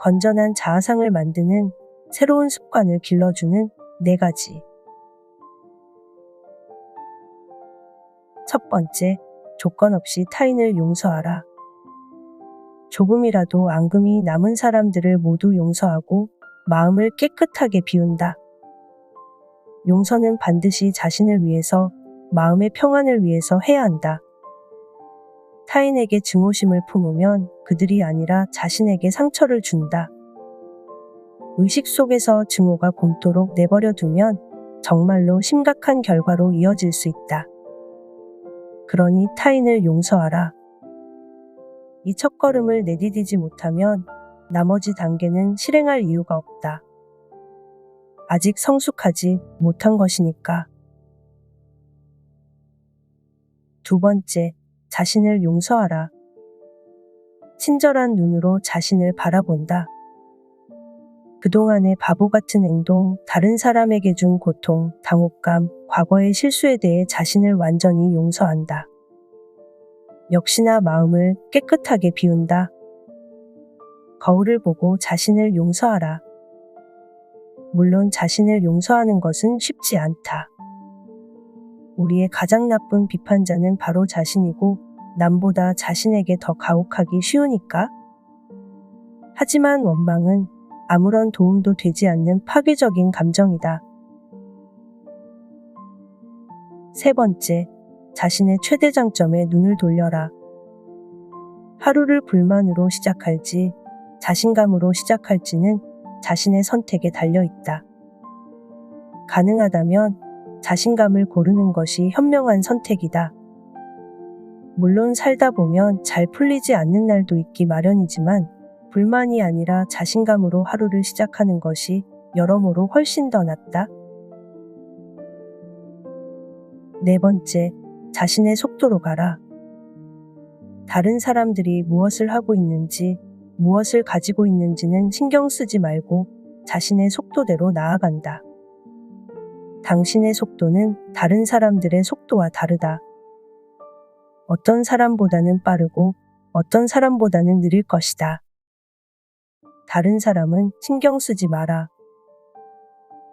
건전한 자아상을 만드는 새로운 습관을 길러주는 네 가지. 첫 번째, 조건 없이 타인을 용서하라. 조금이라도 앙금이 남은 사람들을 모두 용서하고 마음을 깨끗하게 비운다. 용서는 반드시 자신을 위해서, 마음의 평안을 위해서 해야 한다. 타인에게 증오심을 품으면 그들이 아니라 자신에게 상처를 준다. 의식 속에서 증오가 곰도록 내버려 두면 정말로 심각한 결과로 이어질 수 있다. 그러니 타인을 용서하라. 이 첫걸음을 내디디지 못하면 나머지 단계는 실행할 이유가 없다. 아직 성숙하지 못한 것이니까. 두 번째, 자신을 용서하라. 친절한 눈으로 자신을 바라본다. 그동안의 바보 같은 행동, 다른 사람에게 준 고통, 당혹감, 과거의 실수에 대해 자신을 완전히 용서한다. 역시나 마음을 깨끗하게 비운다. 거울을 보고 자신을 용서하라. 물론 자신을 용서하는 것은 쉽지 않다. 우리의 가장 나쁜 비판자는 바로 자신이고 남보다 자신에게 더 가혹하기 쉬우니까. 하지만 원망은 아무런 도움도 되지 않는 파괴적인 감정이다. 세 번째, 자신의 최대 장점에 눈을 돌려라. 하루를 불만으로 시작할지, 자신감으로 시작할지는 자신의 선택에 달려 있다. 가능하다면 자신감을 고르는 것이 현명한 선택이다. 물론 살다 보면 잘 풀리지 않는 날도 있기 마련이지만 불만이 아니라 자신감으로 하루를 시작하는 것이 여러모로 훨씬 더 낫다. 네 번째, 자신의 속도로 가라. 다른 사람들이 무엇을 하고 있는지, 무엇을 가지고 있는지는 신경 쓰지 말고 자신의 속도대로 나아간다. 당신의 속도는 다른 사람들의 속도와 다르다. 어떤 사람보다는 빠르고 어떤 사람보다는 느릴 것이다. 다른 사람은 신경 쓰지 마라.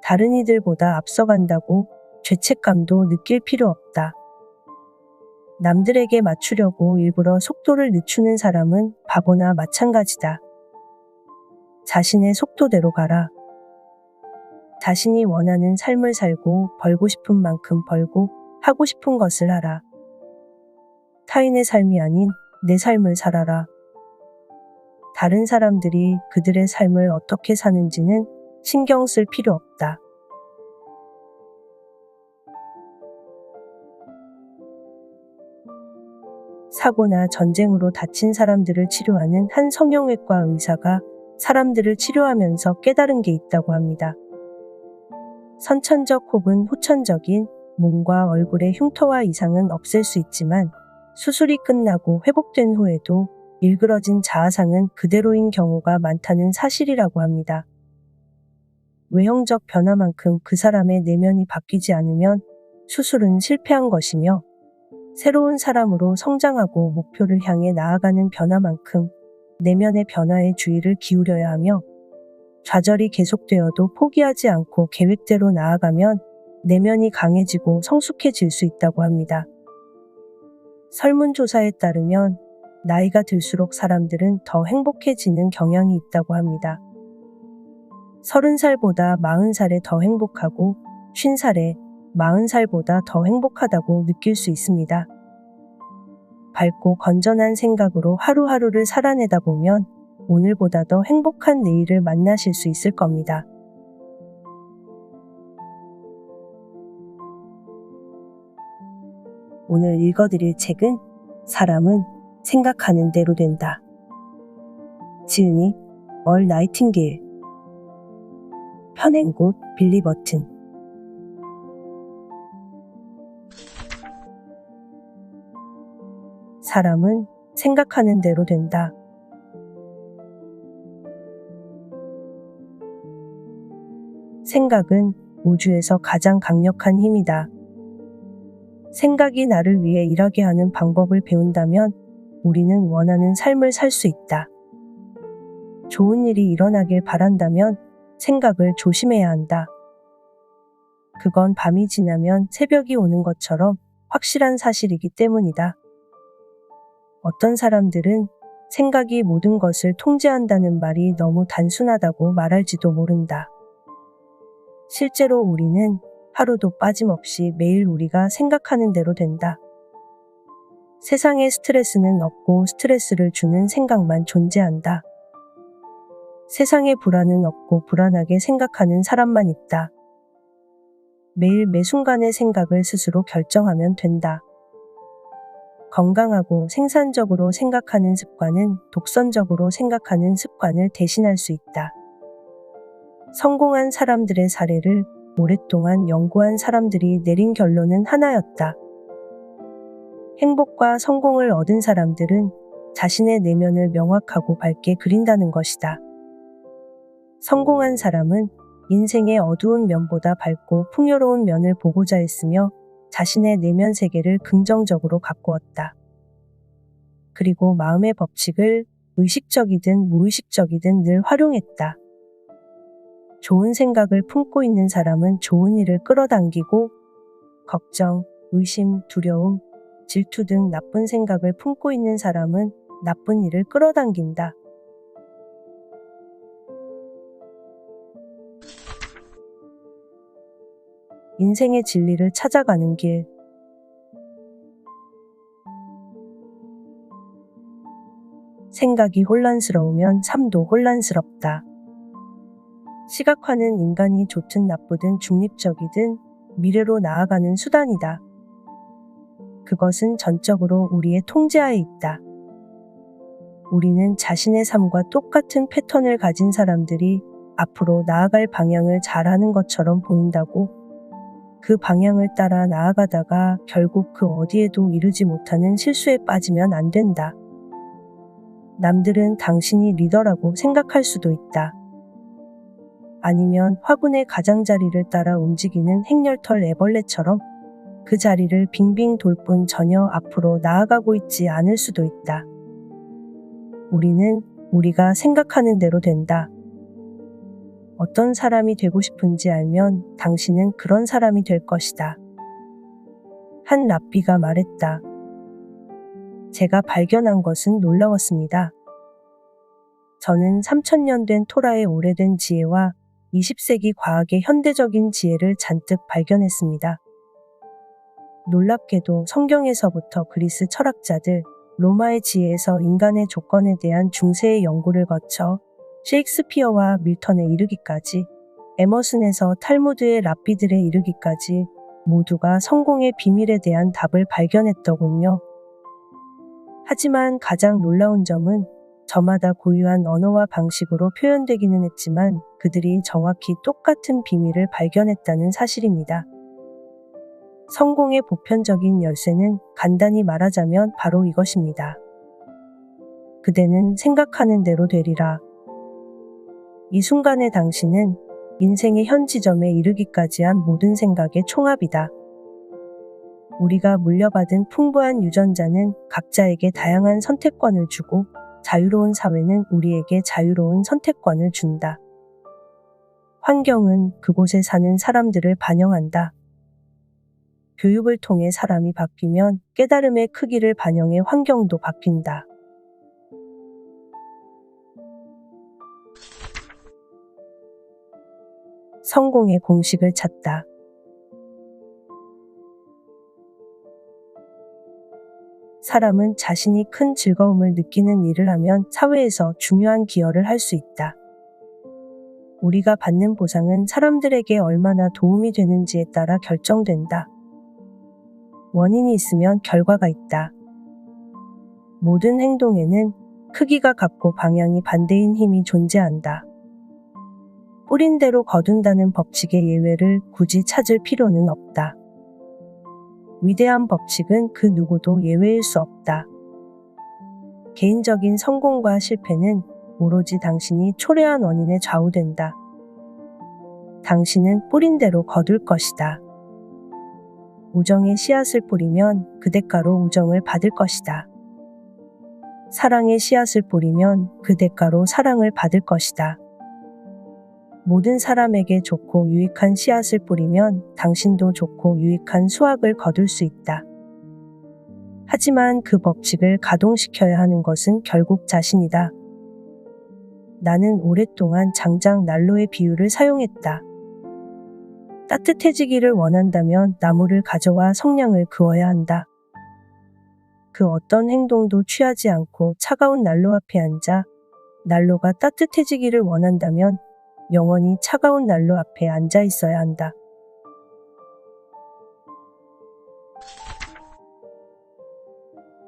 다른 이들보다 앞서간다고 죄책감도 느낄 필요 없다. 남들에게 맞추려고 일부러 속도를 늦추는 사람은 바보나 마찬가지다. 자신의 속도대로 가라. 자신이 원하는 삶을 살고 벌고 싶은 만큼 벌고 하고 싶은 것을 하라. 타인의 삶이 아닌 내 삶을 살아라. 다른 사람들이 그들의 삶을 어떻게 사는지는 신경 쓸 필요 없다. 사고나 전쟁으로 다친 사람들을 치료하는 한 성형외과 의사가 사람들을 치료하면서 깨달은 게 있다고 합니다. 선천적 혹은 후천적인 몸과 얼굴의 흉터와 이상은 없앨 수 있지만 수술이 끝나고 회복된 후에도 일그러진 자아상은 그대로인 경우가 많다는 사실이라고 합니다. 외형적 변화만큼 그 사람의 내면이 바뀌지 않으면 수술은 실패한 것이며 새로운 사람으로 성장하고 목표를 향해 나아가는 변화만큼 내면의 변화에 주의를 기울여야 하며 좌절이 계속되어도 포기하지 않고 계획대로 나아가면 내면이 강해지고 성숙해질 수 있다고 합니다. 설문조사에 따르면 나이가 들수록 사람들은 더 행복해지는 경향이 있다고 합니다. 30살보다 40살에 더 행복하고 50살에 40살보다 더 행복하다고 느낄 수 있습니다. 밝고 건전한 생각으로 하루하루를 살아내다 보면 오늘보다 더 행복한 내일을 만나실 수 있을 겁니다. 오늘 읽어드릴 책은 사람은 생각하는 대로 된다. 지은이 얼 나이팅게일 편행곳 빌리 버튼 사람은 생각하는 대로 된다. 생각은 우주에서 가장 강력한 힘이다. 생각이 나를 위해 일하게 하는 방법을 배운다면 우리는 원하는 삶을 살 수 있다. 좋은 일이 일어나길 바란다면 생각을 조심해야 한다. 그건 밤이 지나면 새벽이 오는 것처럼 확실한 사실이기 때문이다. 어떤 사람들은 생각이 모든 것을 통제한다는 말이 너무 단순하다고 말할지도 모른다. 실제로 우리는 하루도 빠짐없이 매일 우리가 생각하는 대로 된다. 세상에 스트레스는 없고 스트레스를 주는 생각만 존재한다. 세상에 불안은 없고 불안하게 생각하는 사람만 있다. 매일 매 순간의 생각을 스스로 결정하면 된다. 건강하고 생산적으로 생각하는 습관은 독선적으로 생각하는 습관을 대신할 수 있다. 성공한 사람들의 사례를 오랫동안 연구한 사람들이 내린 결론은 하나였다. 행복과 성공을 얻은 사람들은 자신의 내면을 명확하고 밝게 그린다는 것이다. 성공한 사람은 인생의 어두운 면보다 밝고 풍요로운 면을 보고자 했으며 자신의 내면 세계를 긍정적으로 가꾸었다. 그리고 마음의 법칙을 의식적이든 무의식적이든 늘 활용했다. 좋은 생각을 품고 있는 사람은 좋은 일을 끌어당기고 걱정, 의심, 두려움, 질투 등 나쁜 생각을 품고 있는 사람은 나쁜 일을 끌어당긴다. 인생의 진리를 찾아가는 길. 생각이 혼란스러우면 삶도 혼란스럽다. 시각화는 인간이 좋든 나쁘든 중립적이든 미래로 나아가는 수단이다. 그것은 전적으로 우리의 통제하에 있다. 우리는 자신의 삶과 똑같은 패턴을 가진 사람들이 앞으로 나아갈 방향을 잘하는 것처럼 보인다고 그 방향을 따라 나아가다가 결국 그 어디에도 이르지 못하는 실수에 빠지면 안 된다. 남들은 당신이 리더라고 생각할 수도 있다. 아니면 화분의 가장자리를 따라 움직이는 행렬털 애벌레처럼 그 자리를 빙빙 돌 뿐 전혀 앞으로 나아가고 있지 않을 수도 있다. 우리는 우리가 생각하는 대로 된다. 어떤 사람이 되고 싶은지 알면 당신은 그런 사람이 될 것이다. 한 랍비가 말했다. 제가 발견한 것은 놀라웠습니다. 저는 3000년 된 토라의 오래된 지혜와 20세기 과학의 현대적인 지혜를 잔뜩 발견했습니다. 놀랍게도 성경에서부터 그리스 철학자들, 로마의 지혜에서 인간의 조건에 대한 중세의 연구를 거쳐 셰익스피어와 밀턴에 이르기까지 에머슨에서 탈무드의 랍비들에 이르기까지 모두가 성공의 비밀에 대한 답을 발견했더군요. 하지만 가장 놀라운 점은 저마다 고유한 언어와 방식으로 표현되기는 했지만 그들이 정확히 똑같은 비밀을 발견했다는 사실입니다. 성공의 보편적인 열쇠는 간단히 말하자면 바로 이것입니다. 그대는 생각하는 대로 되리라. 이 순간의 당신은 인생의 현 지점에 이르기까지 한 모든 생각의 총합이다. 우리가 물려받은 풍부한 유전자는 각자에게 다양한 선택권을 주고 자유로운 사회는 우리에게 자유로운 선택권을 준다. 환경은 그곳에 사는 사람들을 반영한다. 교육을 통해 사람이 바뀌면 깨달음의 크기를 반영해 환경도 바뀐다. 성공의 공식을 찾다. 사람은 자신이 큰 즐거움을 느끼는 일을 하면 사회에서 중요한 기여를 할 수 있다. 우리가 받는 보상은 사람들에게 얼마나 도움이 되는지에 따라 결정된다. 원인이 있으면 결과가 있다. 모든 행동에는 크기가 같고 방향이 반대인 힘이 존재한다. 뿌린 대로 거둔다는 법칙의 예외를 굳이 찾을 필요는 없다. 위대한 법칙은 그 누구도 예외일 수 없다. 개인적인 성공과 실패는 오로지 당신이 초래한 원인에 좌우된다. 당신은 뿌린 대로 거둘 것이다. 우정의 씨앗을 뿌리면 그 대가로 우정을 받을 것이다. 사랑의 씨앗을 뿌리면 그 대가로 사랑을 받을 것이다. 모든 사람에게 좋고 유익한 씨앗을 뿌리면 당신도 좋고 유익한 수확을 거둘 수 있다. 하지만 그 법칙을 가동시켜야 하는 것은 결국 자신이다. 나는 오랫동안 장작 난로의 비유를 사용했다. 따뜻해지기를 원한다면 나무를 가져와 성냥을 그어야 한다. 그 어떤 행동도 취하지 않고 차가운 난로 앞에 앉아 난로가 따뜻해지기를 원한다면 영원히 차가운 난로 앞에 앉아 있어야 한다.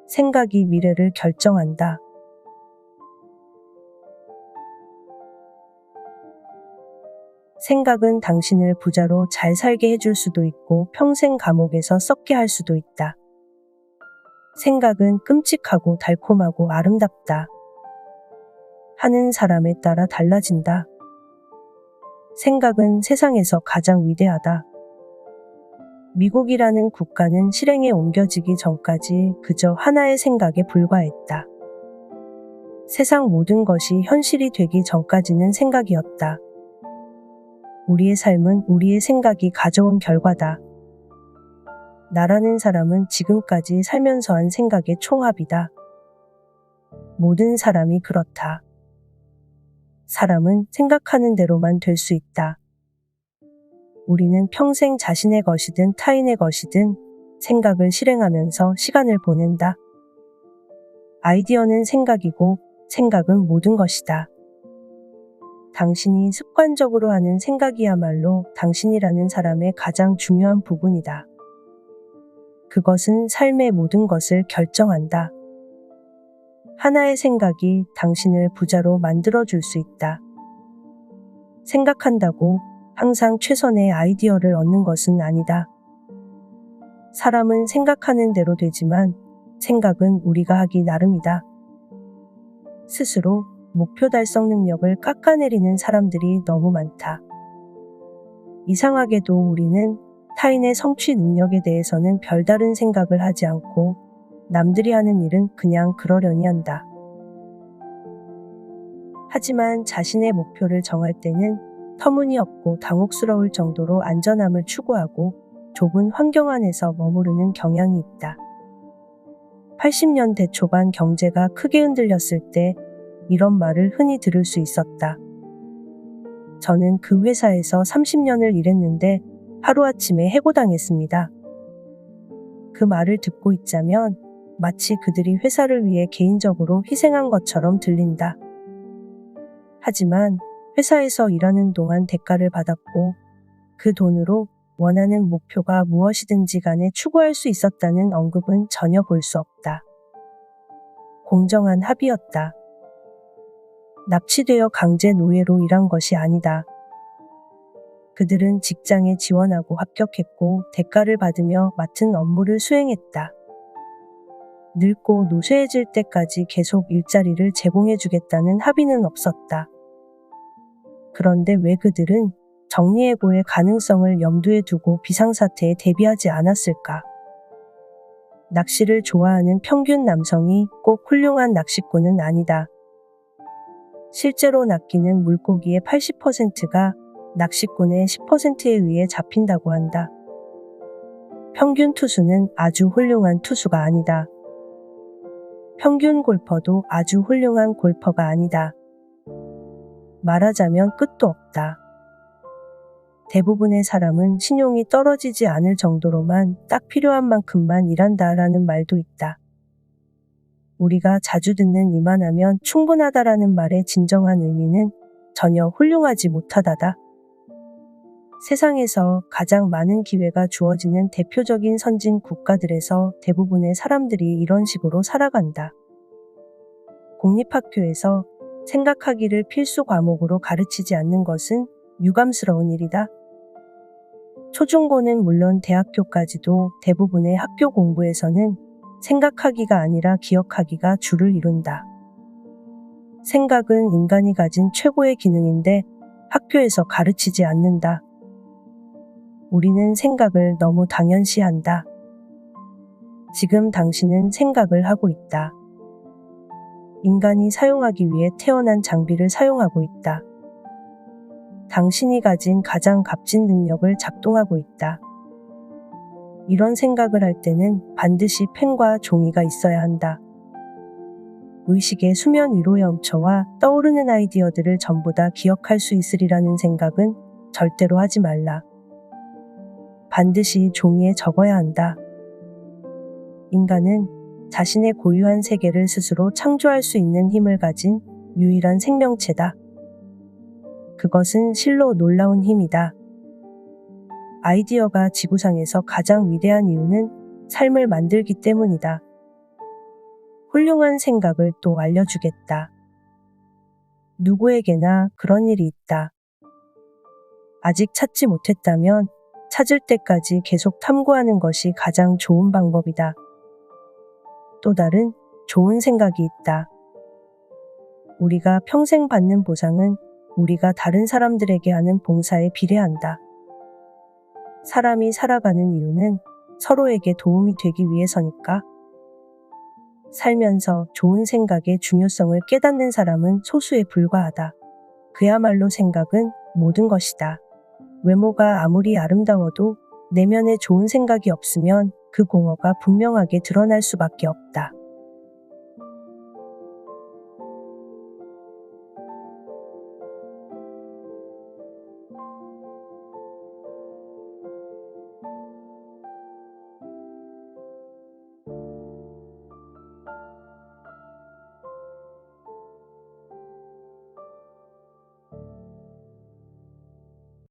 생각이 미래를 결정한다. 생각은 당신을 부자로 잘 살게 해줄 수도 있고 평생 감옥에서 썩게 할 수도 있다. 생각은 끔찍하고 달콤하고 아름답다. 하는 사람에 따라 달라진다. 생각은 세상에서 가장 위대하다. 미국이라는 국가는 실행에 옮겨지기 전까지 그저 하나의 생각에 불과했다. 세상 모든 것이 현실이 되기 전까지는 생각이었다. 우리의 삶은 우리의 생각이 가져온 결과다. 나라는 사람은 지금까지 살면서 한 생각의 총합이다. 모든 사람이 그렇다. 사람은 생각하는 대로만 될 수 있다. 우리는 평생 자신의 것이든 타인의 것이든 생각을 실행하면서 시간을 보낸다. 아이디어는 생각이고 생각은 모든 것이다. 당신이 습관적으로 하는 생각이야말로 당신이라는 사람의 가장 중요한 부분이다. 그것은 삶의 모든 것을 결정한다. 하나의 생각이 당신을 부자로 만들어 줄 수 있다. 생각한다고 항상 최선의 아이디어를 얻는 것은 아니다. 사람은 생각하는 대로 되지만 생각은 우리가 하기 나름이다. 스스로 목표 달성 능력을 깎아내리는 사람들이 너무 많다. 이상하게도 우리는 타인의 성취 능력에 대해서는 별다른 생각을 하지 않고 남들이 하는 일은 그냥 그러려니 한다. 하지만 자신의 목표를 정할 때는 터무니없고 당혹스러울 정도로 안전함을 추구하고 좁은 환경 안에서 머무르는 경향이 있다. 80년대 초반 경제가 크게 흔들렸을 때 이런 말을 흔히 들을 수 있었다. 저는 그 회사에서 30년을 일했는데 하루아침에 해고당했습니다. 그 말을 듣고 있자면 마치 그들이 회사를 위해 개인적으로 희생한 것처럼 들린다. 하지만 회사에서 일하는 동안 대가를 받았고 그 돈으로 원하는 목표가 무엇이든지 간에 추구할 수 있었다는 언급은 전혀 볼 수 없다. 공정한 합의였다. 납치되어 강제 노예로 일한 것이 아니다. 그들은 직장에 지원하고 합격했고 대가를 받으며 맡은 업무를 수행했다. 늙고 노쇠해질 때까지 계속 일자리를 제공해주겠다는 합의는 없었다. 그런데 왜 그들은 정리해고의 가능성을 염두에 두고 비상사태에 대비하지 않았을까? 낚시를 좋아하는 평균 남성이 꼭 훌륭한 낚시꾼은 아니다. 실제로 낚이는 물고기의 80%가 낚시꾼의 10%에 의해 잡힌다고 한다. 평균 투수는 아주 훌륭한 투수가 아니다. 평균 골퍼도 아주 훌륭한 골퍼가 아니다. 말하자면 끝도 없다. 대부분의 사람은 신용이 떨어지지 않을 정도로만 딱 필요한 만큼만 일한다라는 말도 있다. 우리가 자주 듣는 이만하면 충분하다라는 말의 진정한 의미는 전혀 훌륭하지 못하다다. 세상에서 가장 많은 기회가 주어지는 대표적인 선진 국가들에서 대부분의 사람들이 이런 식으로 살아간다. 공립학교에서 생각하기를 필수 과목으로 가르치지 않는 것은 유감스러운 일이다. 초중고는 물론 대학교까지도 대부분의 학교 공부에서는 생각하기가 아니라 기억하기가 주를 이룬다. 생각은 인간이 가진 최고의 기능인데 학교에서 가르치지 않는다. 우리는 생각을 너무 당연시한다. 지금 당신은 생각을 하고 있다. 인간이 사용하기 위해 태어난 장비를 사용하고 있다. 당신이 가진 가장 값진 능력을 작동하고 있다. 이런 생각을 할 때는 반드시 펜과 종이가 있어야 한다. 의식의 수면 위로 영처와 떠오르는 아이디어들을 전부 다 기억할 수 있으리라는 생각은 절대로 하지 말라. 반드시 종이에 적어야 한다. 인간은 자신의 고유한 세계를 스스로 창조할 수 있는 힘을 가진 유일한 생명체다. 그것은 실로 놀라운 힘이다. 아이디어가 지구상에서 가장 위대한 이유는 삶을 만들기 때문이다. 훌륭한 생각을 또 알려주겠다. 누구에게나 그런 일이 있다. 아직 찾지 못했다면 찾을 때까지 계속 탐구하는 것이 가장 좋은 방법이다. 또 다른 좋은 생각이 있다. 우리가 평생 받는 보상은 우리가 다른 사람들에게 하는 봉사에 비례한다. 사람이 살아가는 이유는 서로에게 도움이 되기 위해서니까. 살면서 좋은 생각의 중요성을 깨닫는 사람은 소수에 불과하다. 그야말로 생각은 모든 것이다. 외모가 아무리 아름다워도 내면에 좋은 생각이 없으면 그 공허가 분명하게 드러날 수밖에 없다.